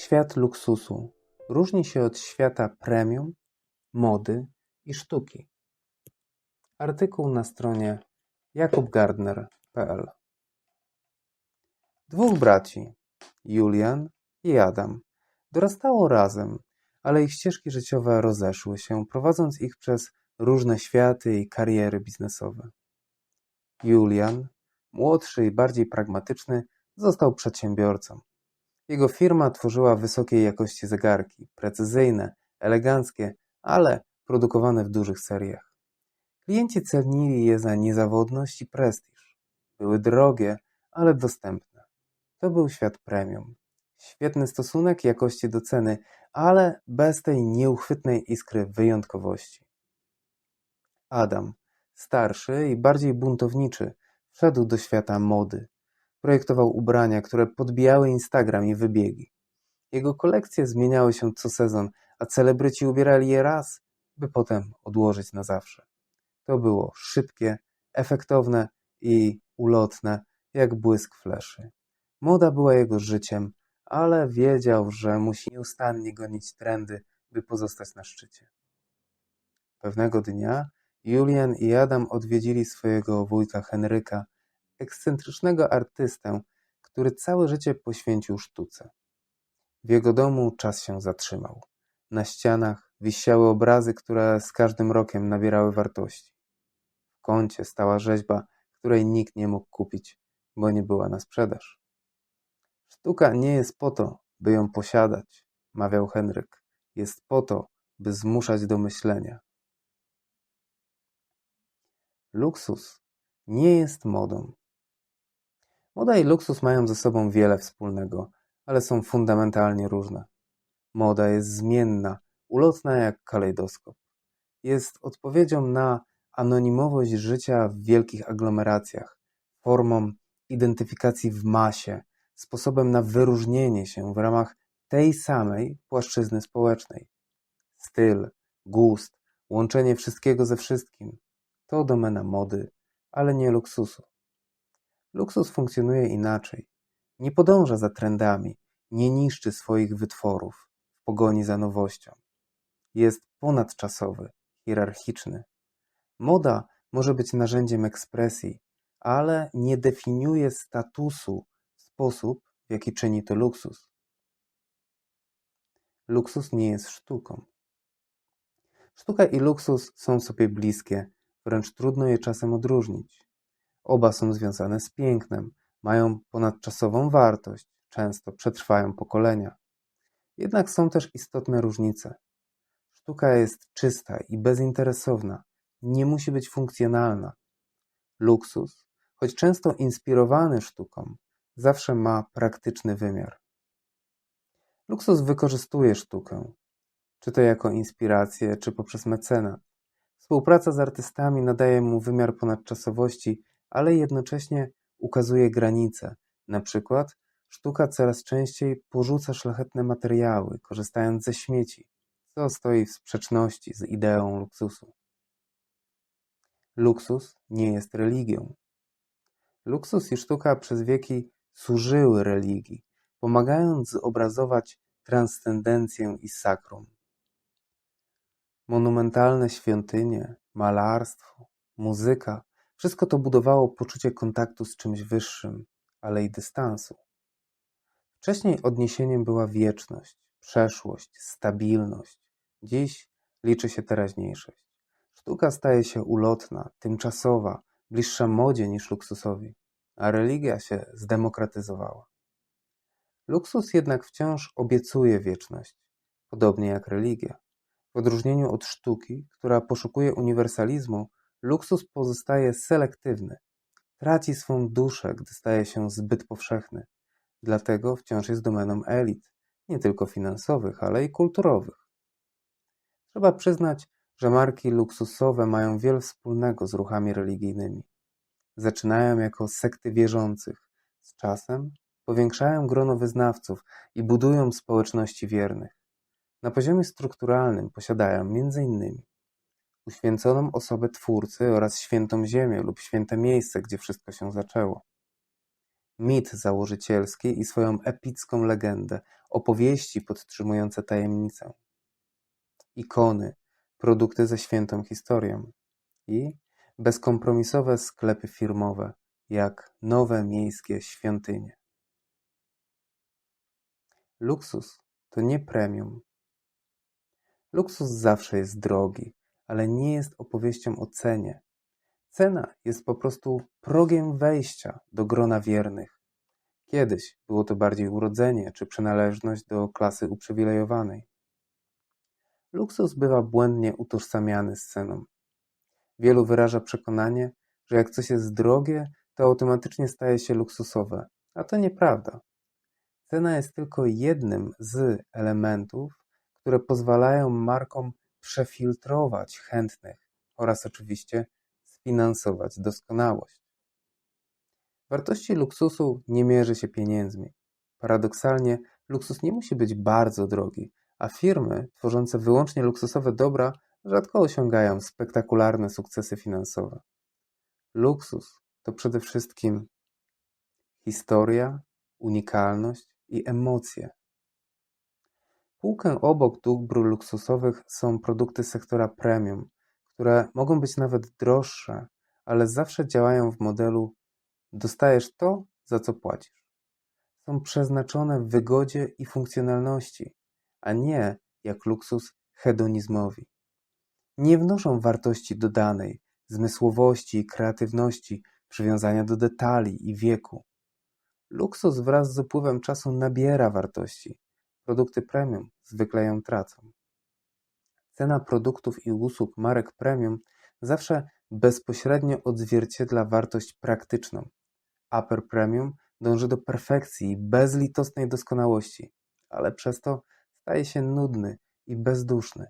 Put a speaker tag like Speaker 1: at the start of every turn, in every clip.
Speaker 1: Świat luksusu różni się od świata premium, mody i sztuki? Artykuł na stronie jakubgardner.pl Dwóch braci, Julian i Adam, dorastało razem, ale ich ścieżki życiowe rozeszły się, prowadząc ich przez różne światy i kariery biznesowe. Julian, młodszy i bardziej pragmatyczny, został przedsiębiorcą. Jego firma tworzyła wysokiej jakości zegarki, precyzyjne, eleganckie, ale produkowane w dużych seriach. Klienci cenili je za niezawodność i prestiż. Były drogie, ale dostępne. To był świat premium. Świetny stosunek jakości do ceny, ale bez tej nieuchwytnej iskry wyjątkowości. Adam, starszy i bardziej buntowniczy, wszedł do świata mody. Projektował ubrania, które podbijały Instagram i wybiegi. Jego kolekcje zmieniały się co sezon, a celebryci ubierali je raz, by potem odłożyć na zawsze. To było szybkie, efektowne i ulotne, jak błysk fleszy. Moda była jego życiem, ale wiedział, że musi nieustannie gonić trendy, by pozostać na szczycie. Pewnego dnia Julian i Adam odwiedzili swojego wujka Henryka, ekscentrycznego artystę, który całe życie poświęcił sztuce. W jego domu czas się zatrzymał. Na ścianach wisiały obrazy, które z każdym rokiem nabierały wartości. W kącie stała rzeźba, której nikt nie mógł kupić, bo nie była na sprzedaż. Sztuka nie jest po to, by ją posiadać, mawiał Henryk. Jest po to, by zmuszać do myślenia. Luksus nie jest modą. Moda i luksus mają ze sobą wiele wspólnego, ale są fundamentalnie różne. Moda jest zmienna, ulotna jak kalejdoskop. Jest odpowiedzią na anonimowość życia w wielkich aglomeracjach, formą identyfikacji w masie, sposobem na wyróżnienie się w ramach tej samej płaszczyzny społecznej. Styl, gust, łączenie wszystkiego ze wszystkim to domena mody, ale nie luksusu. Luksus funkcjonuje inaczej. Nie podąża za trendami, nie niszczy swoich wytworów w pogoni za nowością. Jest ponadczasowy, hierarchiczny. Moda może być narzędziem ekspresji, ale nie definiuje statusu w sposób, w jaki czyni to luksus. Luksus nie jest sztuką. Sztuka i luksus są sobie bliskie, wręcz trudno je czasem odróżnić. Oba są związane z pięknem, mają ponadczasową wartość, często przetrwają pokolenia. Jednak są też istotne różnice. Sztuka jest czysta i bezinteresowna, nie musi być funkcjonalna. Luksus, choć często inspirowany sztuką, zawsze ma praktyczny wymiar. Luksus wykorzystuje sztukę, czy to jako inspirację, czy poprzez mecenat. Współpraca z artystami nadaje mu wymiar ponadczasowości ale jednocześnie ukazuje granice. Na przykład sztuka coraz częściej porzuca szlachetne materiały, korzystając ze śmieci, co stoi w sprzeczności z ideą luksusu. Luksus nie jest religią. Luksus i sztuka przez wieki służyły religii, pomagając zobrazować transcendencję i sakrum. Monumentalne świątynie, malarstwo, muzyka wszystko to budowało poczucie kontaktu z czymś wyższym, ale i dystansu. Wcześniej odniesieniem była wieczność, przeszłość, stabilność. Dziś liczy się teraźniejszość. Sztuka staje się ulotna, tymczasowa, bliższa modzie niż luksusowi, a religia się zdemokratyzowała. Luksus jednak wciąż obiecuje wieczność, podobnie jak religia. W odróżnieniu od sztuki, która poszukuje uniwersalizmu, Luksus pozostaje selektywny, traci swą duszę, gdy staje się zbyt powszechny. Dlatego wciąż jest domeną elit, nie tylko finansowych, ale i kulturowych. Trzeba przyznać, że marki luksusowe mają wiele wspólnego z ruchami religijnymi. Zaczynają jako sekty wierzących, z czasem powiększają grono wyznawców i budują społeczności wiernych. Na poziomie strukturalnym posiadają m.in uświęconą osobę Twórcy oraz świętą ziemię lub święte miejsce, gdzie wszystko się zaczęło. mit założycielski i swoją epicką legendę, opowieści podtrzymujące tajemnicę, ikony, produkty ze świętą historią i bezkompromisowe sklepy firmowe, jak nowe miejskie świątynie. Luksus to nie premium. Luksus zawsze jest drogi, ale nie jest opowieścią o cenie. Cena jest po prostu progiem wejścia do grona wiernych. Kiedyś było to bardziej urodzenie czy przynależność do klasy uprzywilejowanej. Luksus bywa błędnie utożsamiany z ceną. Wielu wyraża przekonanie, że jak coś jest drogie, to automatycznie staje się luksusowe, a to nieprawda. Cena jest tylko jednym z elementów, które pozwalają markom przefiltrować chętnych oraz oczywiście sfinansować doskonałość. Wartości luksusu nie mierzy się pieniędzmi. Paradoksalnie, luksus nie musi być bardzo drogi, a firmy tworzące wyłącznie luksusowe dobra rzadko osiągają spektakularne sukcesy finansowe. Luksus to przede wszystkim historia, unikalność i emocje. Półkę obok dóbr luksusowych są produkty sektora premium, które mogą być nawet droższe, ale zawsze działają w modelu dostajesz to, za co płacisz. Są przeznaczone wygodzie i funkcjonalności, a nie jak luksus hedonizmowi. Nie wnoszą wartości dodanej, zmysłowości i kreatywności, przywiązania do detali i wieku. Luksus wraz z upływem czasu nabiera wartości. Produkty premium zwykle ją tracą. Cena produktów i usług marek premium zawsze bezpośrednio odzwierciedla wartość praktyczną. Upper premium dąży do perfekcji i bezlitosnej doskonałości, ale przez to staje się nudny i bezduszny.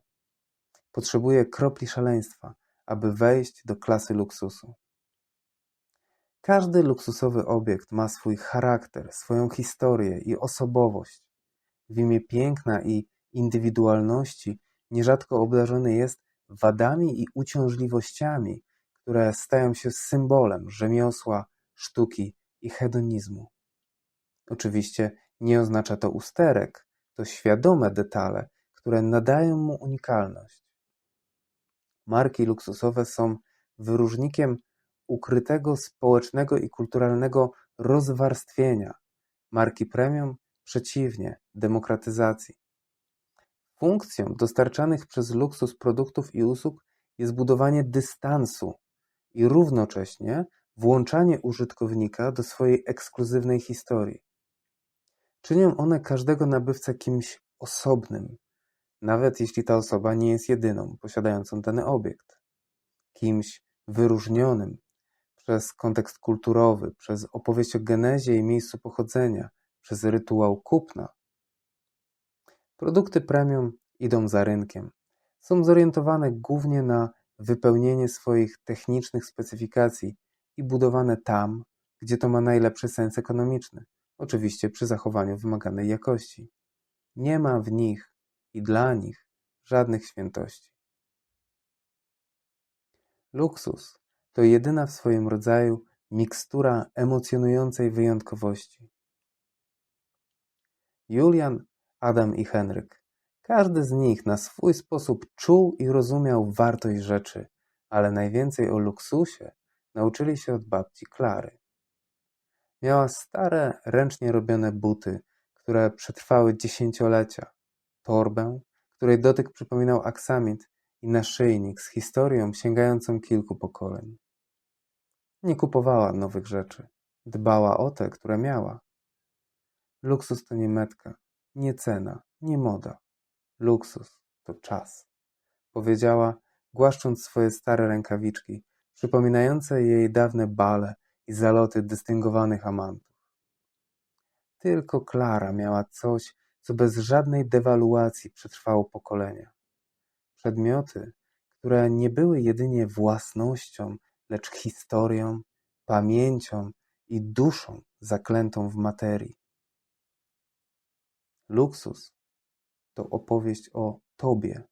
Speaker 1: Potrzebuje kropli szaleństwa, aby wejść do klasy luksusu. Każdy luksusowy obiekt ma swój charakter, swoją historię i osobowość. W imię piękna i indywidualności nierzadko obdarzony jest wadami i uciążliwościami, które stają się symbolem rzemiosła, sztuki i hedonizmu. Oczywiście nie oznacza to usterek, to świadome detale, które nadają mu unikalność. Marki luksusowe są wyróżnikiem ukrytego społecznego i kulturalnego rozwarstwienia. Marki premium przeciwnie, demokratyzacji. Funkcją dostarczanych przez luksus produktów i usług jest budowanie dystansu i równocześnie włączanie użytkownika do swojej ekskluzywnej historii. Czynią one każdego nabywcę kimś osobnym, nawet jeśli ta osoba nie jest jedyną posiadającą dany obiekt. Kimś wyróżnionym przez kontekst kulturowy, przez opowieść o genezie i miejscu pochodzenia, przez rytuał kupna. Produkty premium idą za rynkiem. Są zorientowane głównie na wypełnienie swoich technicznych specyfikacji i budowane tam, gdzie to ma najlepszy sens ekonomiczny, oczywiście przy zachowaniu wymaganej jakości. Nie ma w nich i dla nich żadnych świętości. Luksus to jedyna w swoim rodzaju mikstura emocjonującej wyjątkowości. Julian, Adam i Henryk. Każdy z nich na swój sposób czuł i rozumiał wartość rzeczy, ale najwięcej o luksusie nauczyli się od babci Klary. Miała stare, ręcznie robione buty, które przetrwały dziesięciolecia, torbę, której dotyk przypominał aksamit i naszyjnik z historią sięgającą kilku pokoleń. Nie kupowała nowych rzeczy, dbała o te, które miała. Luksus to nie metka, nie cena, nie moda. Luksus to czas, powiedziała, głaszcząc swoje stare rękawiczki, przypominające jej dawne bale i zaloty dystyngowanych amantów. Tylko Klara miała coś, co bez żadnej dewaluacji przetrwało pokolenia. Przedmioty, które nie były jedynie własnością, lecz historią, pamięcią i duszą zaklętą w materii. Luksus to opowieść o Tobie.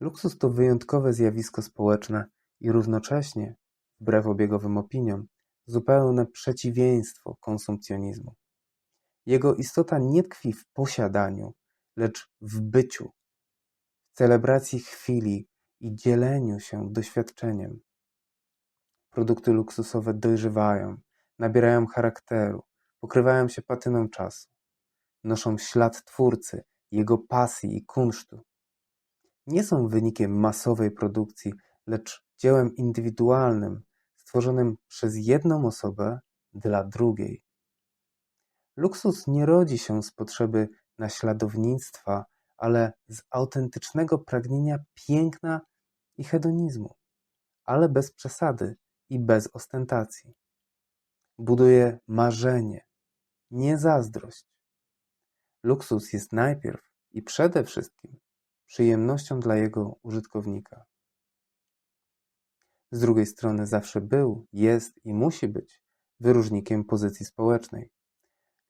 Speaker 1: Luksus to wyjątkowe zjawisko społeczne i równocześnie, wbrew obiegowym opiniom, zupełne przeciwieństwo konsumpcjonizmu. Jego istota nie tkwi w posiadaniu, lecz w byciu, w celebracji chwili i dzieleniu się doświadczeniem. Produkty luksusowe dojrzewają, nabierają charakteru, pokrywają się patyną czasu, noszą ślad twórcy, jego pasji i kunsztu. Nie są wynikiem masowej produkcji, lecz dziełem indywidualnym, stworzonym przez jedną osobę dla drugiej. Luksus nie rodzi się z potrzeby naśladownictwa, ale z autentycznego pragnienia piękna i hedonizmu, ale bez przesady i bez ostentacji. Buduje marzenie, nie zazdrość. Luksus jest najpierw i przede wszystkim przyjemnością dla jego użytkownika. Z drugiej strony zawsze był, jest i musi być wyróżnikiem pozycji społecznej.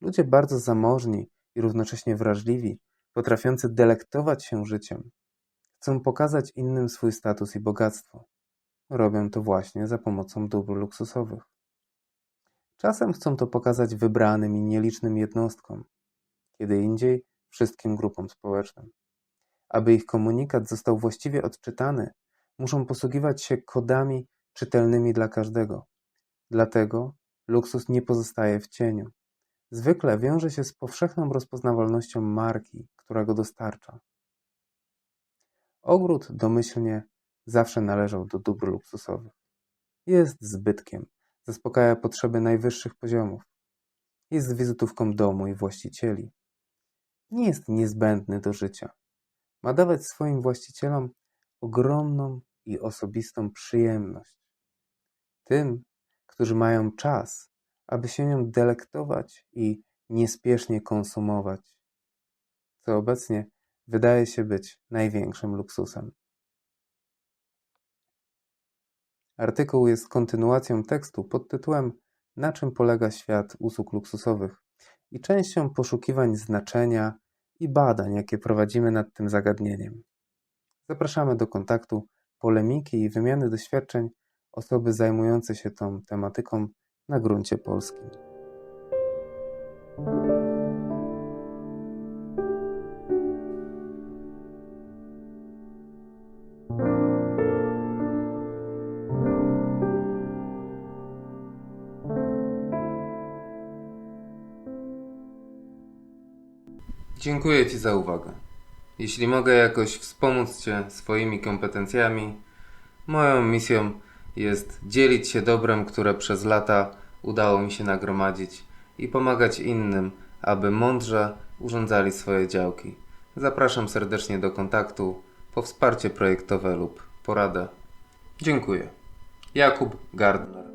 Speaker 1: Ludzie bardzo zamożni i równocześnie wrażliwi, potrafiący delektować się życiem, chcą pokazać innym swój status i bogactwo. Robią to właśnie za pomocą dóbr luksusowych. Czasem chcą to pokazać wybranym i nielicznym jednostkom, kiedy indziej wszystkim grupom społecznym. Aby ich komunikat został właściwie odczytany, muszą posługiwać się kodami czytelnymi dla każdego. Dlatego luksus nie pozostaje w cieniu. Zwykle wiąże się z powszechną rozpoznawalnością marki, która go dostarcza. Ogród domyślnie zawsze należał do dóbr luksusowych. Jest zbytkiem, zaspokaja potrzeby najwyższych poziomów. Jest wizytówką domu i właścicieli. Nie jest niezbędny do życia. Ma dawać swoim właścicielom ogromną i osobistą przyjemność. Tym, którzy mają czas, aby się nią delektować i niespiesznie konsumować, co obecnie wydaje się być największym luksusem. Artykuł jest kontynuacją tekstu pod tytułem Na czym polega świat usług luksusowych i częścią poszukiwań znaczenia i badań, jakie prowadzimy nad tym zagadnieniem. Zapraszamy do kontaktu, polemiki i wymiany doświadczeń osoby zajmujące się tą tematyką na gruncie polskim. Dziękuję Ci za uwagę. Jeśli mogę jakoś wspomóc Cię swoimi kompetencjami, moją misją jest dzielić się dobrem, które przez lata udało mi się nagromadzić i pomagać innym, aby mądrze urządzali swoje działki. Zapraszam serdecznie do kontaktu po wsparcie projektowe lub poradę. Dziękuję. Jakub Gardner